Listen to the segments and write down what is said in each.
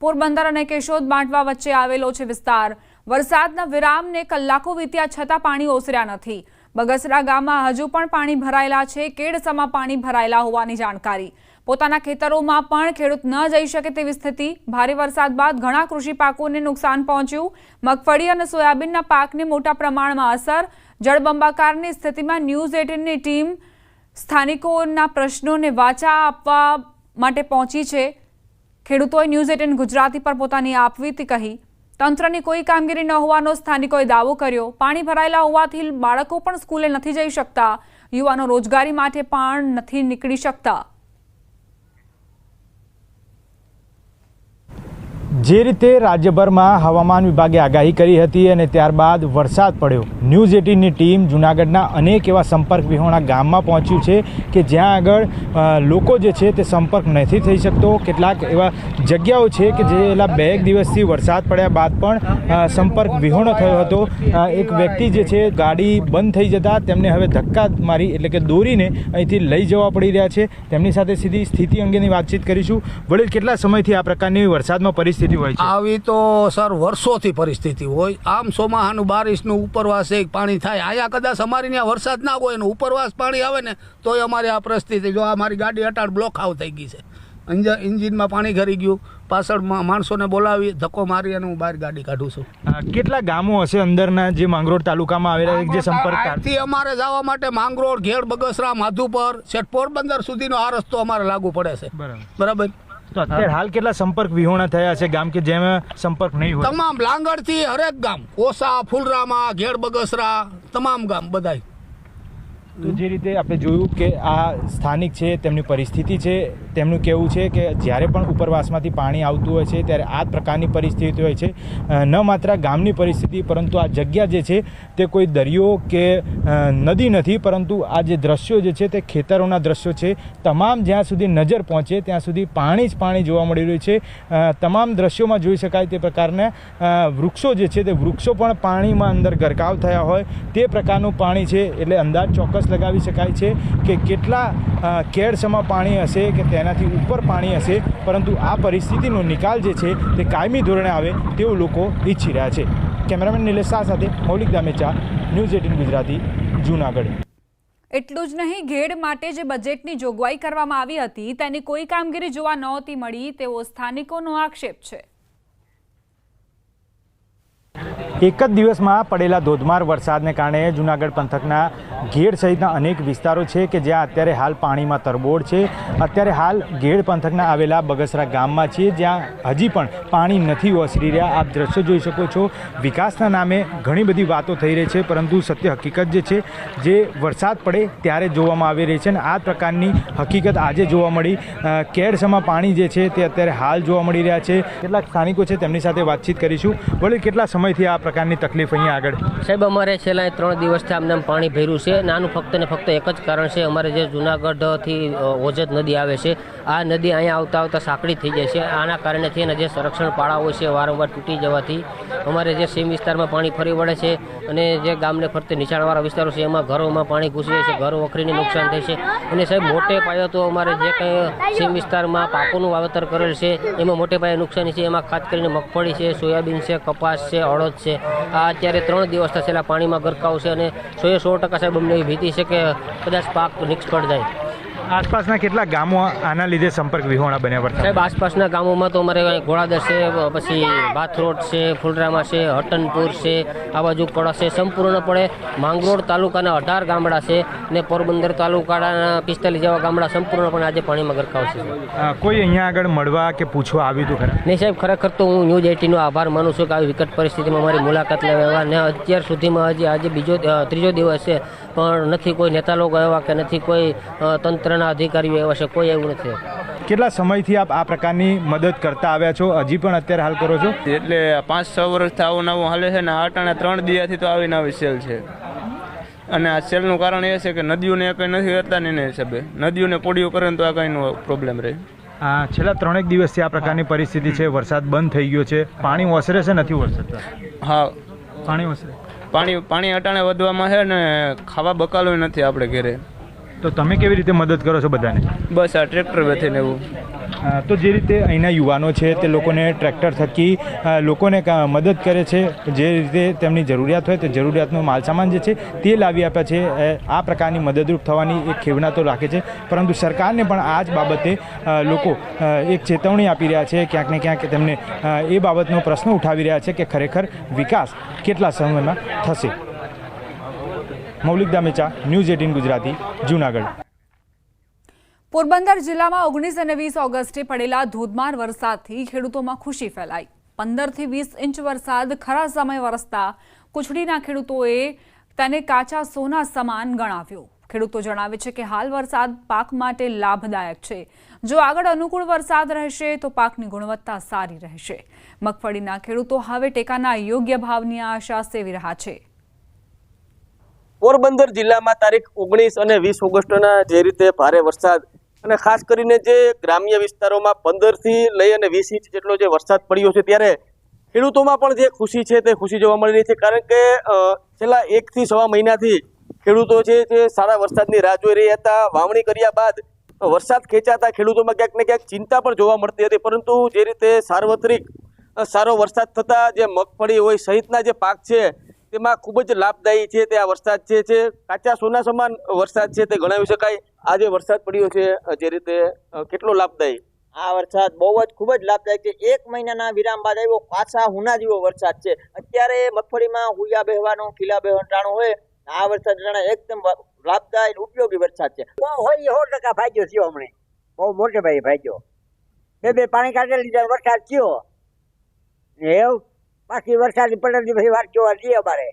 પોરબંદર અને કેશોદ બાંટવા વચ્ચે આવેલો છે વિસ્તાર. વરસાદના વિરામને કલાકો વીત્યા છતાં પાણી ઓસર્યા નથી. બગસરા ગામમાં હજુ પણ પાણી ભરાયેલા છે. કેડસમાં પાણી ભરાયેલા હોવાની જાણકારી. પોતાના ખેતરોમાં પણ ખેડૂત ન જઈ શકે તેવી સ્થિતિ. ભારે વરસાદ બાદ ઘણા કૃષિ પાકોને નુકસાન પહોંચ્યું. મગફળી અને સોયાબીનના પાકને મોટા પ્રમાણમાં અસર. જળબંબાકારની સ્થિતિમાં ન્યૂઝ એટીનની ટીમ સ્થાનિકોના પ્રશ્નોને વાચા આપવા માટે પહોંચી છે. ખેડૂતોએ ન્યૂઝ એટીન ગુજરાતી પર પોતાની આપવીતી કહી, તંત્રની કોઈ કામગીરી ન હોવાનો સ્થાનિકોએ દાવો કર્યો. પાણી ભરાયેલા હોવાથી બાળકો પણ સ્કૂલે નથી જઈ શકતા. યુવાનો રોજગારી માટે પણ નથી નીકળી શકતા. જે રીતે રાજ્યભરમાં હવામાન વિભાગે આગાહી કરી હતી અને ત્યારબાદ વરસાદ પડ્યો. ન્યૂઝ એટીનની ટીમ જૂનાગઢના અનેક એવા સંપર્ક વિહોણા ગામમાં પહોંચ્યું છે કે જ્યાં આગળ લોકો જે છે તે સંપર્ક નથી થઈ શકતો. કેટલાક એવા જગ્યાઓ છે કે જે એલા બે એક દિવસથી વરસાદ પડ્યા બાદ પણ સંપર્ક વિહોણો થયો હતો. એક વ્યક્તિ જે છે ગાડી બંધ થઈ જતા તેમને હવે ધક્કા મારી એટલે કે દોરીને અહીંથી લઈ જવા પડી રહ્યા છે. તેમની સાથે સીધી સ્થિતિ અંગેની વાતચીત કરીશું. વડીલ, કેટલા સમયથી આ પ્રકારની વરસાદમાં પરિસ્થિતિ હોય છે. આવી તો સર વર્ષોથી પરિસ્થિતિ હોય. આમ સોમાહાનું બારિશનું ઉપરવાસ એક પાણી થાય. અહીંયા કદાચ અમારી ત્યાં વરસાદ ના હોય ને ઉપરવાસ પાણી આવે ને તોય અમારી આ પરિસ્થિતિ જો આ મારી ગાડી અટાડ બ્લોક આવ થઈ ગઈ છે. ઇન્જિનમાં પાણી ઘરી ગયું. પાછળ માણસોને બોલાવી ધક્કો મારી અને હું બહાર ગાડી કાઢું છું. કેટલા ગામો હશે અંદરના જે માંગરોળ તાલુકામાં આવેલા જે સંપર્ક અમારે જવા માટે માંગરોળ ઘેડ બગસરા માધુપર શેઠ પોરબંદર સુધીનો આ રસ્તો અમારે લાગુ પડે છે. બરાબર? અત્યારે હાલ કેટલા સંપર્ક વિહોણા થયા છે ગામ કે જેમાં સંપર્ક નહીં હોય? તમામ લાંગડથી હરેક ગામ ઓસા ફુલરામા ઘેડ બગસરા તમામ ગામ બધાય. તો જે રીતે આપણે જોયું કે આ સ્થાનિક છે, તેમની પરિસ્થિતિ છે, તેમનું કહેવું છે કે જ્યારે પણ ઉપરવાસમાંથી પાણી આવતું હોય છે, ત્યારે આ પ્રકારની પરિસ્થિતિ હોય છે. ન માત્ર ગામની પરિસ્થિતિ, પરંતુ આ જગ્યા જે છે, તે કોઈ દરિયો કે નદી નથી, પરંતુ આ જે દ્રશ્યો જે છે, તે ખેતરોના દ્રશ્યો છે. તમામ જ્યાં સુધી નજર પહોંચે, ત્યાં સુધી પાણી જ પાણી જોવા મળી રહ્યું છે. તમામ દ્રશ્યોમાં જોઈ શકાય તે પ્રકારના વૃક્ષો જે છે, તે વૃક્ષો પણ પાણીમાં અંદર ગરકાવ થયા હોય. તે પ્રકારનું પાણી છે, એટલે અંદાજ ચોક્કસ લગાવી શકાય છે કે કેટલા કેડસમાં પાણી હશે કે તેનાથી ઉપર પાણી હશે, પરંતુ આ પરિસ્થિતિનો નિકાલ જે છે તે કાયમી ધોરણે આવે તેવું લોકો ઈચ્છી રહ્યા છે. કેમેરામેન નિલેશ શાહ સાથે મૌલિક દામેચા, ન્યૂઝ એટીન ગુજરાતી, જૂનાગઢ. એટલું જ નહીં, ઘેડ માટે જે બજેટની જોગવાઈ કરવામાં આવી હતી, તેની કોઈ કામગીરી જોવા નહોતી મળી, તેવો સ્થાનિકોનો આક્ષેપ છે. એક જ દિવસમાં પડેલા ધોધમાર વરસાદને કારણે જૂનાગઢ પંથકના ઘેડ સહિતના અનેક વિસ્તારો છે કે જ્યાં અત્યારે હાલ પાણીમાં તરબોળ છે. અત્યારે હાલ ઘેડ પંથકના આવેલા બગસરા ગામમાં છીએ જ્યાં હજી પણ પાણી નથી ઓસરી રહ્યા. આપ દ્રશ્યો જોઈ શકો છો. વિકાસના નામે ઘણી બધી વાતો થઈ રહી છે, પરંતુ સત્ય હકીકત જે છે, જે વરસાદ પડે ત્યારે જોવામાં આવી રહી છે અને આ પ્રકારની હકીકત આજે જોવા મળી. કેડસમાં પાણી જે છે તે અત્યારે હાલ જોવા મળી રહ્યા છે. કેટલાક સ્થાનિકો છે તેમની સાથે વાતચીત કરીશું. વળી કેટલા સમયથી આ પ્રકારની તકલીફ અહીંયા આગળ? સાહેબ, અમારે છેલ્લા ત્રણ દિવસથી આમને પાણી ભર્યું છે. નાનું ફક્ત ને ફક્ત એક જ કારણ છે. અમારે જે જુનાગઢથી ઓજત નદી આવે છે, આ નદી અહીંયા આવતા આવતા સાંકડી થઈ જાય છે. આના કારણે થઈને જે સંરક્ષણ પાળાઓ છે, વારંવાર તૂટી જવાથી અમારે જે સીમ વિસ્તારમાં પાણી ફરી વળે છે અને જે ગામને ફરતે નીચાણવાળા વિસ્તારો છે, એમાં ઘરોમાં પાણી ઘૂસી જાય છે, ઘરો વખરીને નુકસાન થાય છે. અને સાહેબ, મોટે પાયો તો અમારે જે કંઈ સીમ વિસ્તારમાં પાકોનું વાવેતર કરેલ છે, એમાં મોટે પાયે નુકસાની છે. એમાં ખાસ કરીને મગફળી છે, સોયાબીન છે, કપાસ છે અડદ છે. આ અત્યારે ત્રણ દિવસ થયેલા પાણીમાં ગરકાવ છે અને એ સો ટકા સાહેબ અમને એવી ભીતિ છે કે કદાચ પાક નિષ્ફળ જાય. આસપાસના કેટલા ગામો આના લીધે સંપર્ક વિહોણા બન્યા પડતા સાહેબ આસપાસના ગામોમાં તો અમારે ઘોડાદર છે પછી બાથરોડ છે ફુલરામા છે હટનપુર છે આ બાજુ કડા છે સંપૂર્ણપણે માંગરોળ તાલુકાના અઢાર ગામડા છે ને પોરબંદર તાલુકાના પિસ્તાલીસ જેવા ગામડા સંપૂર્ણપણે આજે પાણીમાં ગરકાવ છે. કોઈ અહીંયા આગળ મળવા કે પૂછવા આવ્યું હતું ખરા? નહીં સાહેબ ખરેખર તો હું ન્યૂઝ એટીનો આભાર માનું છું કે આવી વિકટ પરિસ્થિતિમાં મારી મુલાકાત લેવા અને ને અત્યાર સુધીમાં હજી આજે બીજો ત્રીજો દિવસ છે. પણ નથી કોઈ નેતા લોકો એવા કે નથી કોઈ તંત્રના અધિકારીઓ એવા છે કોઈ એવું નથી. કેટલા સમયથી આપ આ પ્રકારની મદદ કરતા આવ્યા છો? હજી પણ અત્યારે હાલ કરો છો? એટલે પાંચ છ વર્ષથી આવું નવું હાલે છે ને આઠ અટાણે ત્રણ દિયાથી તો આવી નવી સેલ છે. અને આ સેલનું કારણ એ છે કે નદીઓને કંઈ નથી કરતા ને એના હિસાબે. નદીઓને પોડીઓ કરે ને તો આ કંઈનો પ્રોબ્લેમ રહે. આ છેલ્લા ત્રણેક દિવસથી આ પ્રકારની પરિસ્થિતિ છે વરસાદ બંધ થઈ ગયો છે. પાણી ઓસરે છે નથી ઓસરતા? હા. પાણી ઓસરે? પાણી પાણી અટાણે વધવામાં છે ને ખાવા બકાલો નથી આપણે ઘરે. તો તમે કેવી રીતે મદદ કરો છો બધાને? બસ આ ટ્રેક્ટર બેઠીને એવું. તો જે રીતે અહીંના યુવાનો છે તે લોકોને ટ્રેક્ટર થકી લોકોને મદદ કરે છે, જે રીતે તેમની જરૂરિયાત હોય તે જરૂરિયાતનો માલસામાન જે છે તે લાવી આપ્યા છે આ પ્રકારની મદદરૂપ થવાની એક ખેવના તો રાખે છે. પરંતુ સરકારને પણ આ જ બાબતે લોકો એક ચેતવણી આપી રહ્યા છે, ક્યાંક ને ક્યાંક તેમને એ બાબતનો પ્રશ્ન ઉઠાવી રહ્યા છે કે ખરેખર વિકાસ કેટલા સમયમાં થશે. Maulik Damecha news eighteen Gujarati, Junagadh. Porbandar જિલ્લામાં ઓગણીસ અને વીસ ઓગસ્ટે પડેલા ધોધમાર વરસાદથી ખેડૂતોમાં ખુશી ફેલાઈ. પંદરથી વીસ ઇંચ વરસાદ ખરા સમય વરસતા કુછડીના ખેડૂતોએ તેને કાચા સોના સમાન ગણાવ્યો. ખેડૂતો જણાવે છે કે હાલ વરસાદ પાક માટે લાભદાયક છે. જો આગળ અનુકૂળ વરસાદ રહેશે તો પાકની ગુણવત્તા સારી રહેશે. મગફળીના ખેડૂતો હવે ટેકાના યોગ્ય ભાવની આશા સેવી રહ્યા છે. પોરબંદર જિલ્લામાં તારીખ ઓગણીસ અને વીસ ઓગસ્ટના જે રીતે ભારે વરસાદ અને ખાસ કરીને જે ગ્રામ્ય વિસ્તારોમાં પંદરથી લઈ અને વીસ ઇંચ જેટલો જે વરસાદ પડ્યો છે ત્યારે ખેડૂતોમાં પણ જે ખુશી છે તે ખુશી જોવા મળી રહી છે. કારણ કે છેલ્લા એકથી સવા મહિનાથી ખેડૂતો છે તે સારા વરસાદની રાહ જોઈ રહ્યા હતા, વાવણી કર્યા બાદ વરસાદ ખેંચાતા ખેડૂતોમાં ક્યાંક ને ક્યાંક ચિંતા પણ જોવા મળતી હતી. પરંતુ જે રીતે સાર્વત્રિક સારો વરસાદ થતાં જે મગફળી હોય સહિતના જે પાક છે તેમાં ખૂબ જ લાભદાયી છે તે આ વરસાદ છે જે કાચા સોના સમાન વરસાદ છે તે ગણાવી શકાય. આ જે વરસાદ પડ્યો છે જે રીતે કેટલો લાભદાયી. આ વરસાદ બહુ જ ખૂબ જ લાભદાયક છે. એક મહિનાના વિરામ બાદ આવ્યો પાછા હુના જેવો વરસાદ છે. અત્યારે મગફળીમાં હુયા બેહવાનું ખીલા બેહવાનું હોય આ વરસાદ જાણે એકદમ લાભદાયક ઉપયોગી વરસાદ છે. હોય સો ટકા ભાગ્યો થયો હમણે. બહુ મોટે ભાઈ ભાગ્યો. બે બે પાણી કાઢી લીધા વરસાદ થયો. એવું? બાકી વરસાદ પડે પછી વાર જોવા જઈએ અમારે.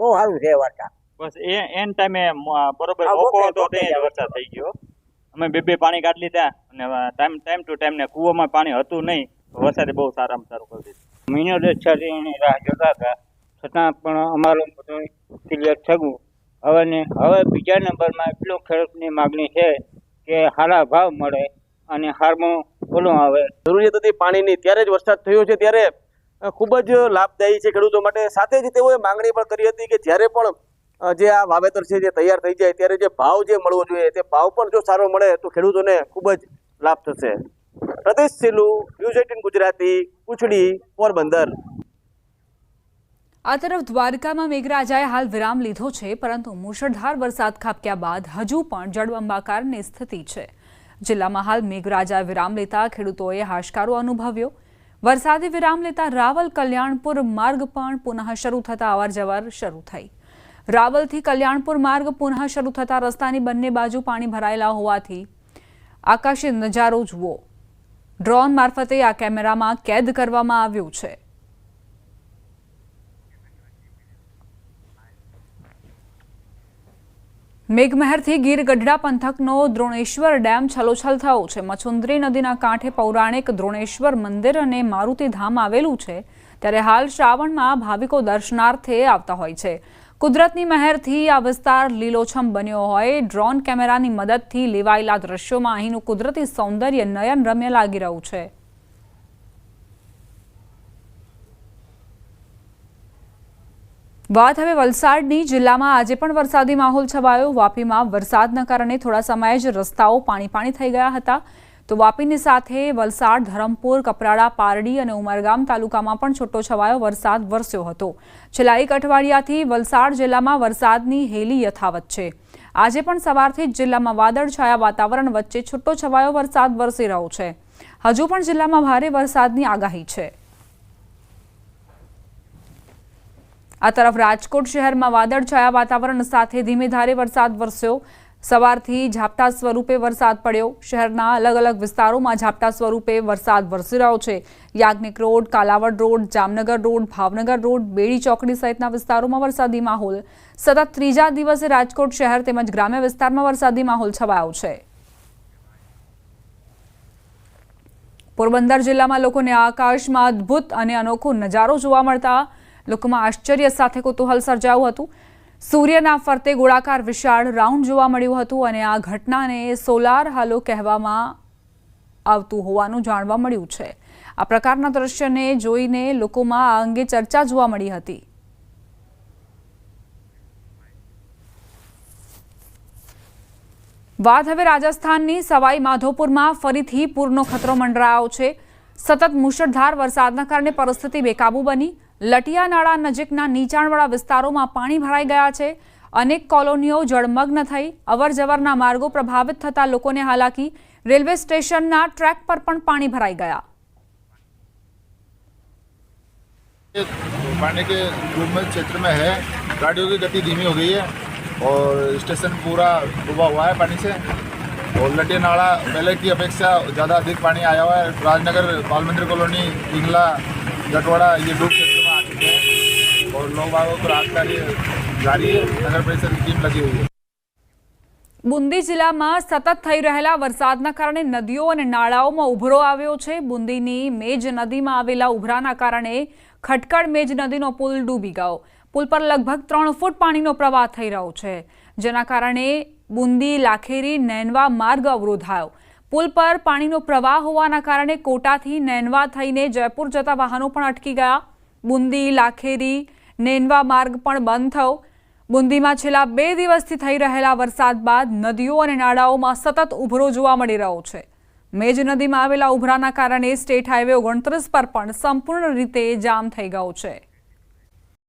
બહુ સારું છે વરસાદ બસ એ એન ટાઈમે બરોબર મોકો હતો તે વરસાદ થઈ ગયો. અમે બે બે પાણી કાઢી લીધા અને ટાઈમ ટાઈમ ટુ ટાઈમ ને કૂવામાં પાણી હતું નહીં વરસાદ બહુ સારામાં સારું કરી દીધું. મહિનો દસ છની રાહ જોતા હતા. છતાં પણ અમારું બધું ક્લિયર થયું. હવે ને હવે બીજા નંબરમાં એટલું ખેડૂતની માગણી છે કે સારા ભાવ મળે અને હારમાં ઓલું આવે. જરૂરિયાત હતી પાણીની ત્યારે જ વરસાદ થયો છે ત્યારે ખૂબ જ લાભદાયી છે ખેડૂતો માટે. સાથે જ તેઓએ માંગણી પણ કરી હતી કે જ્યારે પણ જે આ વાવેતર છે જે તૈયાર થઈ જાય, ત્યારે જે ભાવ જે મળવો જોઈએ, તે ભાવ પણ જો સારો મળે, તો ખેડૂતોને ખૂબ જ લાભ થશે. પ્રદેશ સેલુ ન્યૂઝ એટીન ગુજરાતી કુચડી પોરબંદર. આ તરફ દ્વારકામાં મેઘરાજાએ હાલ વિરામ લીધો છે, પરંતુ મુશળધાર વરસાદ ખાબક્યા બાદ હજુ પણ જળબંબાકારની સ્થિતિ છે. જિલ્લામાં હાલ મેઘરાજાએ વિરામ લેતા ખેડૂતોએ હાશકારો અનુભવ્યો. વરસાદે વિરામ લેતા રાવલ કલ્યાણપુર માર્ગ પણ પુનઃ શરૂ થતા અવરજવર શરૂ થઈ. રાવલથી કલ્યાણપુર માર્ગ પુનઃ શરૂ થતા રસ્તાની બંને બાજુ પાણી ભરાયેલા હોવાથી આકાશી નજારો જુઓ. ડ્રોન મારફતે આ કેમેરામાં કેદ કરવામાં આવ્યું છે. મેઘમહેરથી ગીર ગઢડા પંથકનો દ્રોણેશ્વર ડેમ છલોછલ થયો છે. મચુંદરી નદીના કાંઠે પૌરાણિક દ્રોણેશ્વર મંદિર અને મારુતિ ધામ આવેલું છે. ત્યારે હાલ શ્રાવણમાં ભાવિકો દર્શનાર્થે આવતા હોય છે. કુદરતની મહેરથી આ વિસ્તાર લીલોછમ બન્યો હોય. ડ્રોન કેમેરાની મદદથી લેવાયેલા દ્રશ્યોમાં અહીંનું કુદરતી સૌંદર્ય નયન રમ્ય લાગી રહ્યું છે. વાત હવે વલસાડની. જિલ્લામાં આજે પણ વરસાદી માહોલ છવાયો. વાપીમાં વરસાદના કારણે થોડા સમયે જ રસ્તાઓ પાણી પાણી થઈ ગયા હતા. તો વાપીની સાથે વલસાડ, ધરમપુર, કપરાડા, પારડી અને ઉમરગામ તાલુકામાં પણ છૂટો છવાયો વરસાદ વરસ્યો હતો. છેલ્લા એક અઠવાડિયાથી વલસાડ જિલ્લામાં વરસાદની હેલી યથાવત છે. આજે પણ સવારથી જ જિલ્લામાં વાદળછાયા વાતાવરણ વચ્ચે છૂટો છવાયો વરસાદ વરસી રહ્યો છે. હજુ પણ જિલ્લામાં ભારે વરસાદની આગાહી છે. આ તરફ રાજકોટ શહેરમાં વાદળછાયા વાતાવરણ સાથે ધીમે ધારે વરસાદ વરસ્યો. સવારથી ઝાપટા સ્વરૂપે વરસાદ પડ્યો. શહેરના અલગ અલગ વિસ્તારોમાં ઝાપટા સ્વરૂપે વરસાદ વરસી રહ્યો છે. Yagnik road, Kalavad road, Jamnagar road, Bhavnagar road, Bedi ચોકડી સહિતના વિસ્તારોમાં વરસાદી માહોલ. સતત ત્રીજા દિવસે રાજકોટ શહેર તેમજ ગ્રામ્ય વિસ્તારમાં વરસાદી માહોલ છવાયો છે. પોરબંદર જિલ્લામાં લોકોને આકાશમાં અદ્ભુત અને અનોખો નજારો જોવા મળતા લોકોમાં આશ્ચર્ય સાથે કુતૂહલ સર્જાયું હતું. સૂર્યના ફરતે ગોળાકાર વિશાળ રાઉન્ડ જોવા મળ્યું હતું અને આ ઘટનાને સોલાર હાલો કહેવામાં આવતું હોવાનું જાણવા મળ્યું છે. આ પ્રકારના દ્રશ્યને જોઈને લોકોમાં આ અંગે ચર્ચા જોવા મળી હતી. વાત હવે રાજસ્થાનની સવાઈ માધોપુરમાં ફરીથી પૂરનો ખતરો મંડરાયો છે. સતત મુશળધાર વરસાદના કારણે પરિસ્થિતિ બેકાબૂ બની. લટિયા નાળા નજીકના નીચાણવાળા વિસ્તારોમાં પાણી ભરાઈ ગયા છે અનેક કોલોનીઓ જળમગ્ન થઈ અવરજવરના માર્ગો પ્રભાવિત થતા લોકોને હાલાકી રેલવે સ્ટેશનના ટ્રેક પર પણ પાણી ભરાઈ ગયા पानी के दुर्गम क्षेत्र में है गाड़ियों की गति धीमी हो गई है और स्टेशन पूरा डूबा हुआ है पानी से और लटे नाड़ा पहले की अपेक्षा ज़्यादा अधिक पानी आया हुआ है राजनगर बाल मंदिर कॉलोनी पिंगला जटवाड़ा ये डूब और लोग बागों को राहत कार्य जारी है नगर परिषद की टीम लगी हुई है બુંદી જિલ્લામાં સતત થઈ રહેલા વરસાદના કારણે નદીઓ અને નાળાઓમાં ઉભરો આવ્યો છે બુંદીની મેજ નદીમાં આવેલા ઉભરાના કારણે ખટકડ મેજ નદીનો પુલ ડૂબી ગયો પુલ પર લગભગ ત્રણ ફૂટ પાણીનો પ્રવાહ થઈ રહ્યો છે જેના કારણે બુંદી લાખેરી નેનવા માર્ગ અવરોધાયો પુલ પર પાણીનો પ્રવાહ હોવાના કારણે કોટાથી નેનવા થઈને જયપુર જતા વાહનો પણ અટકી ગયા બુંદી લાખેરી નેનવા માર્ગ પણ બંધ થયો. બુંદીમાં છેલ્લા બે દિવસથી થઈ રહેલા વરસાદ બાદ નદીઓ અને નાળાઓમાં સતત ઉભરો જોવા મળી રહ્યો છે. મેજ નદીમાં આવેલા ઉભરાના કારણે સ્ટેટ હાઈવે ઓગણત્રીસ પર પણ સંપૂર્ણ રીતે જામ થઈ ગયો છે.